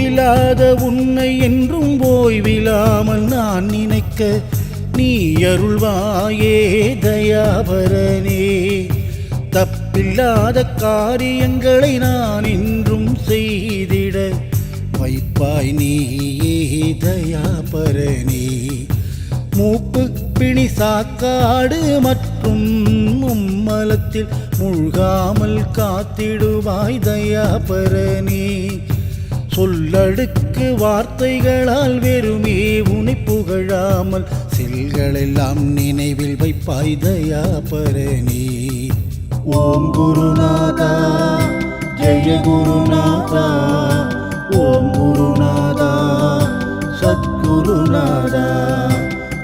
ஒப்பிலாத உன்னை என்றும் ஓய்வில்லாமல் நான் நினைக்க நீ அருள்வாயே தயாபரனே. தப்பில்லாத காரியங்களை நான் இன்றும் செய்திட வைப்பாய் நீயே தயாபரனே. மூப்பு பிணி சாக்காடு மற்றும் மும்மலத்தில் முழ்காமல் காத்திடுவாய் தயாபரனே. சொல்லடுக்கு வார்த்தைகளால் வெறுமே உனை புகழாமல் செல்களெல்லாம் நினைவில் வைப்பாய் தயாபரணி ஓம் குருநாதா ஜெய குருநாதா. ஓம் குருநாதா சத்குருநாதா.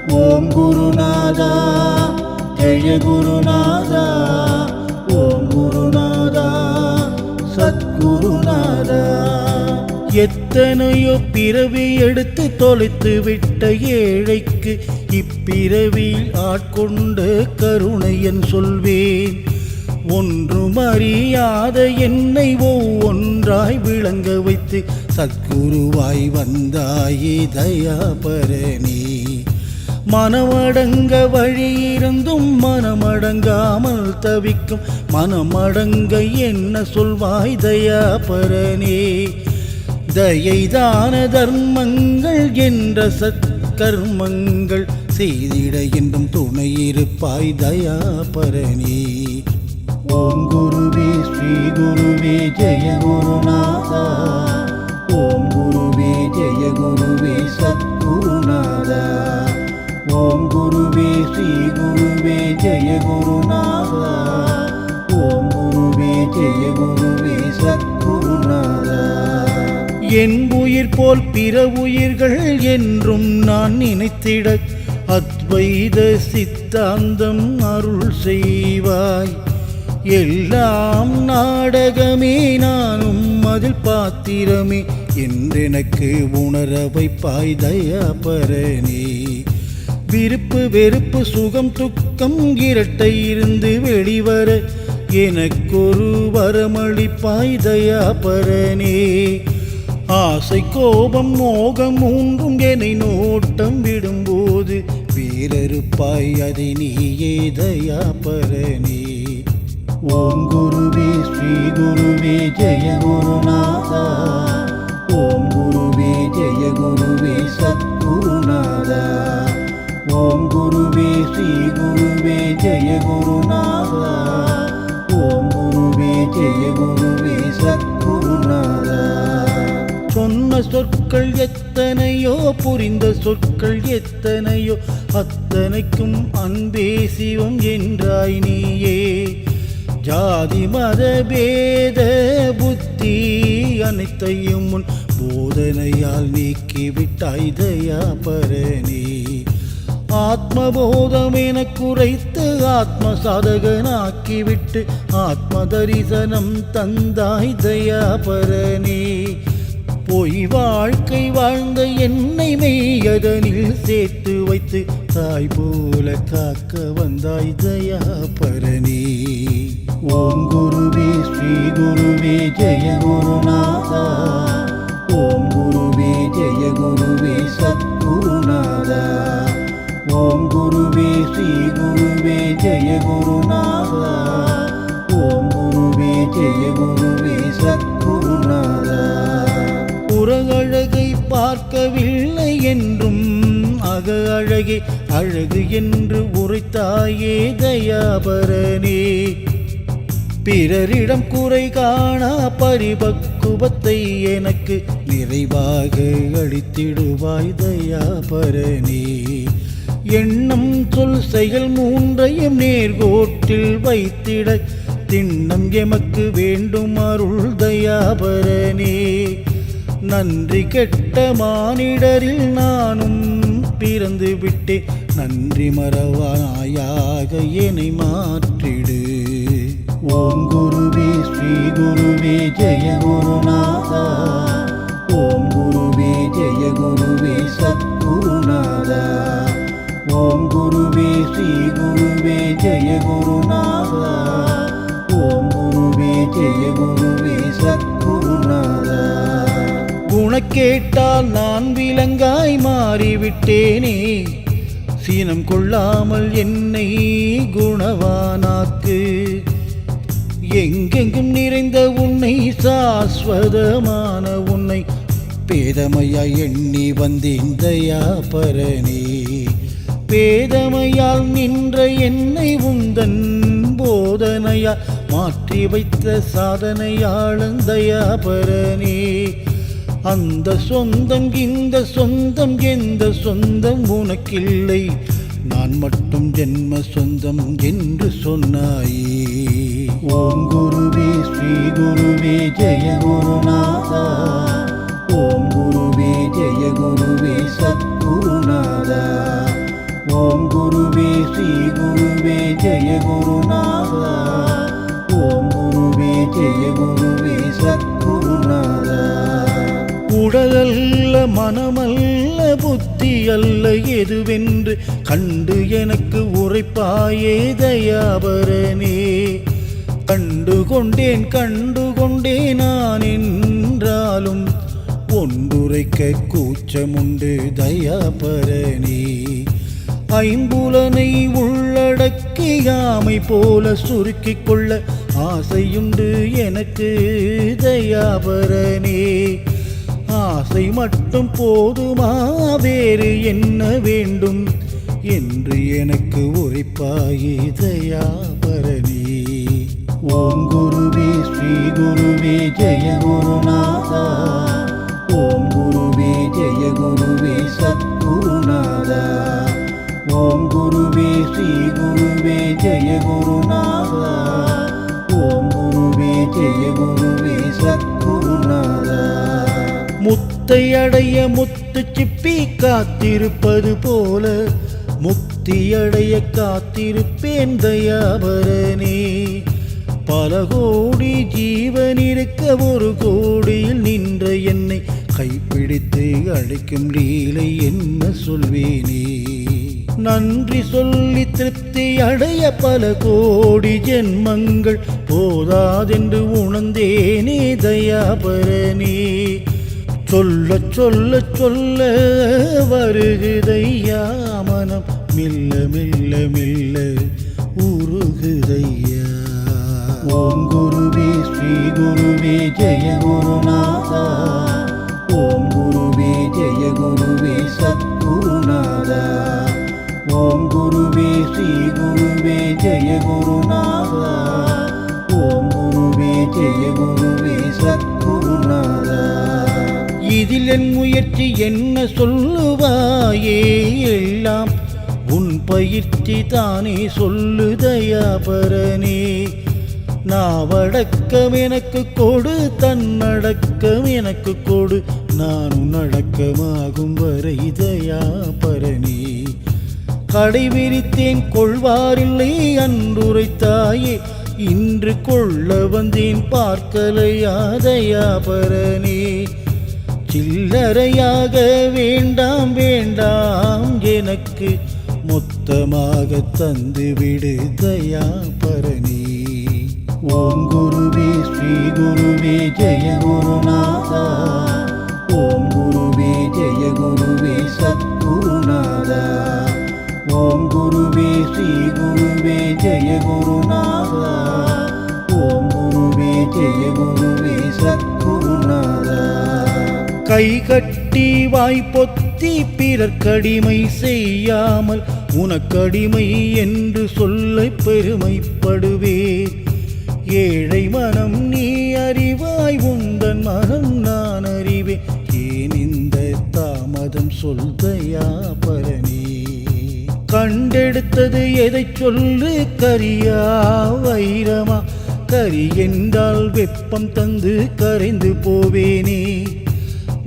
ஓம் குருநாதா ஜெய குருநாதா. ஓம் குருநாதா சத்குருநாதா. எத்தனையோ பிறவி எடுத்து தொலைத்து விட்ட ஏழைக்கு இப்பிறவியில் ஆட்கொண்ட கருணையன் சொல்வேன். ஒன்றும் அறியாத என்னை ஒவ்வொன்றாய் விளங்க வைத்து சத்குருவாய் வந்தாயே தயாபரணி மனமடங்க வழியிருந்தும் மனமடங்காமல் தவிக்கும் மனமடங்க என்ன சொல்வாய் தயாபரனே தயைதான தர்மங்கள் என்ற சத்கர்மங்கள் செய்திட என்றும் துணையிருப்பாய் தயாபரணி ஓம் குருவே ஸ்ரீ குருவே ஜெய குருநாதா. ஓம் குருவே ஜெய குருவே சத்குருநாதா. ஓம் குருவே ஸ்ரீ குருவே ஜெய குருநாதா. ஓம் குருவே ஜெய குருவே என் உயிர் போல் பிற உயிர்கள் என்றும் நான் நினைத்திட அத்வைத சித்தாந்தம் அருள் செய்வாய். எல்லாம் நாடகமே நானும் அதில் பாத்திரமே என்றெனக்கு உணர வைப்பாய் தயாபரணி விருப்பு வெறுப்பு சுகம் துக்கம் இரட்டை இருந்து வெளிவர எனக்கொரு வரமளிப்பாய் தயாபரணே ஆசை கோபம் மோகம் மூன்றும் என்னை நோட்டம் விடும்போது வீரருப்பாய் அதை நீயே தயாபரணி ஓம் குருவே ஸ்ரீ குருவே ஜெய குருநாதா. ஓம் குருவே ஜெய குருவே சத்குருநாதா. ஓம் குருவே ஸ்ரீ குருவே ஜெய குருநாதா. சொற்கள் எத்தனையோ புரிந்த சொற்கள் எத்தனையோ அத்தனைக்கும் அன்பே சிவம் என்றாய் நீயே. ஜாதி மத பேத புத்தி அனைத்தையும் முன் போதனையால் நீக்கிவிட்டாய் தயாபரணி ஆத்மபோதம் என குறைத்து ஆத்ம சாதகனாக்கிவிட்டு ஆத்ம தரிசனம் தந்தாய் தயாபரணி பொய் வாழ்க்கை வாழ்ந்த என்னை மெய்யதனில் சேர்த்து வைத்து தாய் போல காக்க வந்தாய் ஜயா பரணி ஓம் குருவே ஸ்ரீ குருவே ஜெய குருநாதா. ஓம் குருவே ஜெய அழகே அழகு என்று உரைத்தாயே தயாபரனே. பிறரிடம் குறை காணா பரிபக்குவத்தை எனக்கு நிறைவாக அளித்திடுவாய் தயாபரணி எண்ணம் சொல் செயல் மூன்றையும் நேர்கோட்டில் வைத்திட திண்ணம் எமக்கு வேண்டும் அருள் தயாபரணி நன்றி கெட்ட மானிடரில் நானும் பிறந்து விட்டே நன்றி மறவாயாக என்னை மாற்றிடு. ஓம் குருவே ஸ்ரீ குருவே ஜெய குருநாதா. ஓம் குருவே ஜெய குருவே சத்குருநாதா. ஓம் குருவே ஸ்ரீ குருவே ஜெய குருநாதா. ஓம் குருவே ஜெய குருவே கேட்டால் நான் விலங்காய் மாறிவிட்டேனே. சீனம் கொள்ளாமல் என்னை குணவானாக்கு. எங்கெங்கும் நிறைந்த உன்னை சாஸ்வதமான உன்னை பேதமையாய் எண்ணி வந்தேன் தயாபரணி பேதமையால் நின்ற என்னை உந்தன் போதனையா மாற்றி வைத்த சாதனையாளன் தயாபரணி அந்த சொந்தம் இந்த சொந்தம் எந்த சொந்தம் உனக்கில்லை. நான் மட்டும் ஜென்ம சொந்தம் என்று சொன்னாயே. ஓம் குருவே ஸ்ரீ குருவே ஜெய குருநாதா. ஓம் குருவே ஜெய குருவே சத்குருநாதா. ஓம் குருவே ஸ்ரீ குருவே ஜெய குருநாதா. ஓம் குருவே ஜெய குருவே உடலல்ல மனமல்ல புத்தி அல்ல எதுவென்று கண்டு எனக்கு உரைப்பாயே தயாபரனே. கண்டு கொண்டேன் கண்டு கொண்டேன் நான் என்றாலும் ஒன்றுரைக்க கூச்சமுண்டு தயாபரனே. ஐம்புலனை உள்ளடக்கியாமை போல சுருக்கிக் கொள்ள ஆசையுண்டு எனக்கு தயாபரனே. ஆசை மட்டும் போதுமா? வேறு என்ன வேண்டும்? என்று எனக்கு உரைப்பாயே தயாபரணி. ஓம் குருவே ஸ்ரீ குருவே ஜெய குருநாதா. ஓம் குருவே ஜெய குருவே சத்குருநாதா. ஓம் குருவே ஸ்ரீ குருவே ஜெய குருநாதா. ஓம் குருவே ஜெய குரு முத்தை அடைய முத்து சிப்பி காத்திருப்பது போல முக்தி அடைய காத்திருப்பேன் தயாபரனே. பல கோடி ஜீவன் இருக்க ஒரு கோடியில் நின்ற என்னை கைப்பிடித்து அழைக்கும் லீலை என்ன சொல்வேனே. நன்றி சொல்லி திருப்தி அடைய பல கோடி ஜென்மங்கள் போதாதென்று உணர்ந்தேனே தயாபரனே. சொல்ல சொல்ல சொல்ல வருகுதையா மனம். மெல்ல மெல்ல மெல்ல உருகுதையா. ஓம் குருவே ஸ்ரீ குருவே ஜெய குருநாதா. ஓம் குருவே ஜெய குருவே சத்குருநாதா. ஓம் குருவே ஸ்ரீ குருவே ஜெய குருநாதா. ஓம் குருவே ஜெய குருவே என் முயற்சி என்ன சொல்லுவாயே எல்லாம்? உன் பயிற்சி தானே சொல்லுதயாபரனே நாவடக்கம் எனக்கு கொடு தன்னடக்கம் எனக்கு கொடு. நான் உன்னடக்கமாகும் வரை தயாபரனே கடை விரித்தேன் கொள்வாரில்லை அன்றுரைத்தாயே இன்று கொள்ள வந்தேன் பார்க்கலையா தயாபரணி சில்லறையாக வேண்டாம் வேண்டாம் எனக்கு மொத்தமாக தந்து விடு பரணி. ஓம் குருவே ஸ்ரீ குருவே ஜெய குருநாதா. கட்டி வாய்ப்பொத்தி பிறர் கடிமை செய்யாமல் உனக்கடிமை என்று சொல்ல பெருமைப்படுவேன். ஏழை மனம் நீ அறிவாய் உந்தன் மனம் நான் அறிவேன். ஏன் இந்த தாமதம் சொல்தையா தயாபரணி கண்டெடுத்தது எதை சொல்லு கரியா வைரமா? கரி என்றால் வெப்பம் தந்து கரைந்து போவேனே.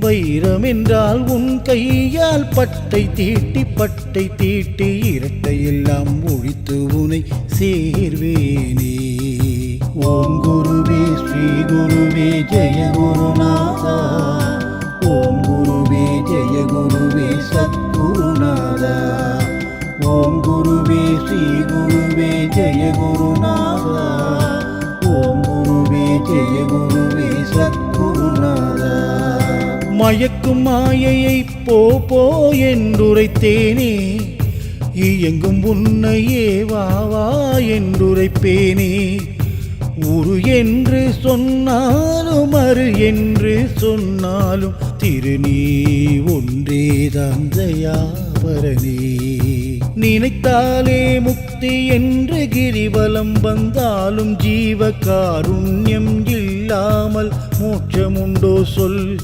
வைரம் என்றால் உன் கையால் பட்டை தீட்டி பட்டை தீட்டி இரட்டையெல்லாம் ஒழித்து உனை சேர்வேனே. ஓம் குருவே ஸ்ரீ குருவே ஜெய குருநாதா. ஓம் குருவே ஜெய குருவே சத்குருநாதா. ஓம் குருவே ஸ்ரீ குருவே ஜெய குருநாதா. ஓம் குருவே ஜெய குருவே மயக்கும் மாயையை போ போ என்றுரைத்தேனே. இயங்கும் உன்னையே வா வா என்றுரைப்பேனே. உரு என்று சொன்னாலும் அரு என்று சொன்னாலும் திருநீ ஒன்றே தயாபரணி நினைத்தாலே முக்தி என்று கிரிவலம் வந்தாலும் ஜீவ காருண்யம் இல்லாமல் மோட்சமுண்டோ சொல்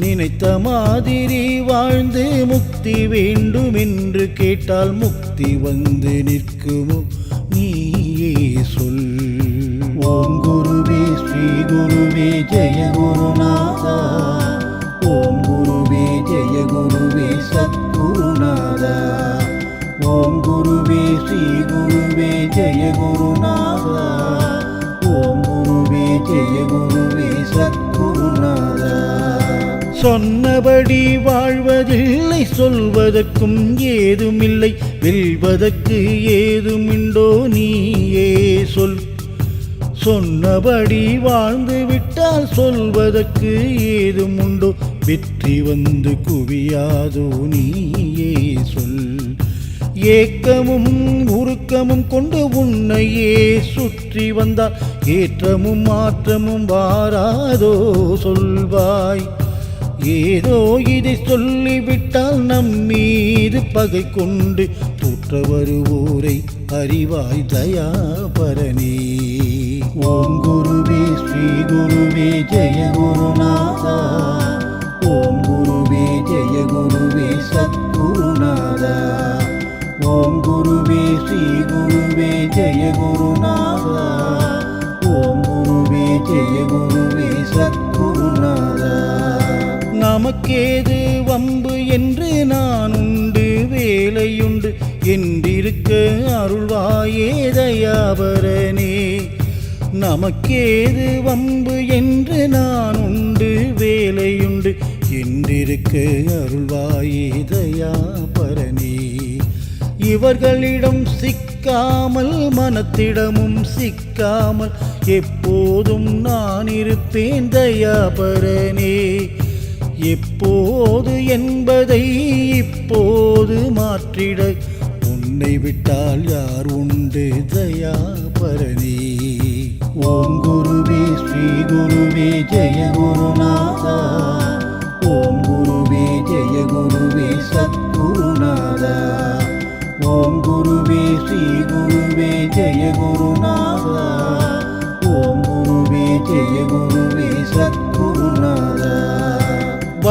நினைத்த மாதிரி வாழ்ந்து முக்தி வேண்டும் என்று கேட்டால் முக்தி வந்து நிற்குமோ? நீயே சொல். ஓம் குருவே ஸ்ரீ குருவே ஜெய குருநாதா. ஓம் குருவே ஜெய குருவே சத்குருநாதா. ஓம் குருவே ஸ்ரீ குருவே ஜெய குருநாதா. ஓம் குருவே ஜெய குருவே சொன்னபடி வாழ்வதில்லை சொல்வதற்கும் ஏதுமில்லை வெல்வதற்கு ஏதுமிண்டோ நீயே சொல். சொன்னபடி வாழ்ந்து விட்டால் சொல்வதற்கு ஏதும் உண்டோ வெற்றி வந்து குவியாதோ நீயே சொல். ஏக்கமும் உருக்கமும் கொண்டு உன்னையே சுற்றி வந்தால் ஏற்றமும் மாற்றமும் வாராதோ சொல்வாய். ஏதோ இதை சொல்லிவிட்டால் நம் மீது பகை கொண்டு தூற்ற வருவோரை அறிவாய் தயாபரணி ஓம் குருவே ஸ்ரீ குருவே ஜெய குருநாதா. ஓம் குருவே ஜெய குருவே சத்குருநாதா. ஓம் குருவே ஸ்ரீ குருவே ஜெய குருநாதா. நமக்கேது வம்பு என்று நான் உண்டு வேலையுண்டு என்றிருக்க அருள்வாயே தயாபரனே. நமக்கேது வம்பு என்று நான் உண்டு வேலையுண்டு என்றிருக்க அருள்வாயே தயாபரனே. இவர்களிடம் சிக்காமல் மனத்திடமும் சிக்காமல் எப்போதும் நான் இருப்பேன் தயாபரனே. எப்போது என்பதை இப்போது மாற்றிட உன்னை விட்டால் யார் உண்டு தயாபரணி? ஓம் குருவே ஸ்ரீ குருவே ஜெய குருநாதா. ஓம் குருவே ஜெய குருவே சத்குருநாதா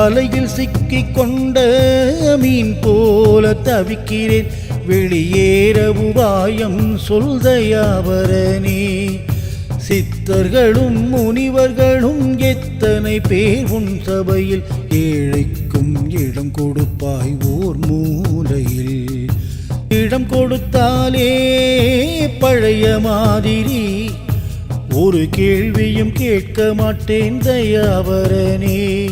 வலையில் சிக்கிக் கொண்ட மீன் போல தவிக்கிறேன். வெளியேற உபாயம் சொல்தயாவரனே சித்தர்களும் முனிவர்களும் எத்தனை பேர் உன் சபையில்? ஏழைக்கும் இடம் கொடுப்பாய் ஓர் மூலையில். இடம் கொடுத்தாலே பழைய மாதிரி. ஒரு கேள்வியும் கேட்க மாட்டேன் தயாவரனே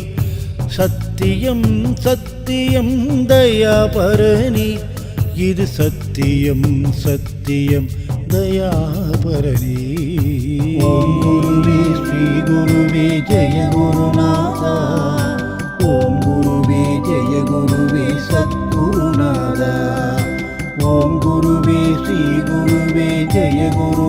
சத்தியம் சத்தியம் தயாபரணி இது சத்தியம் சத்தியம் தயாபரணி ஓம் குருவே ஸ்ரீ குருவே ஜெய குருநாதா. ஓம் குருவே ஜெய குருவே சத்குருநாதா. ஓம் குருவே ஸ்ரீ குருவே ஜெய குரு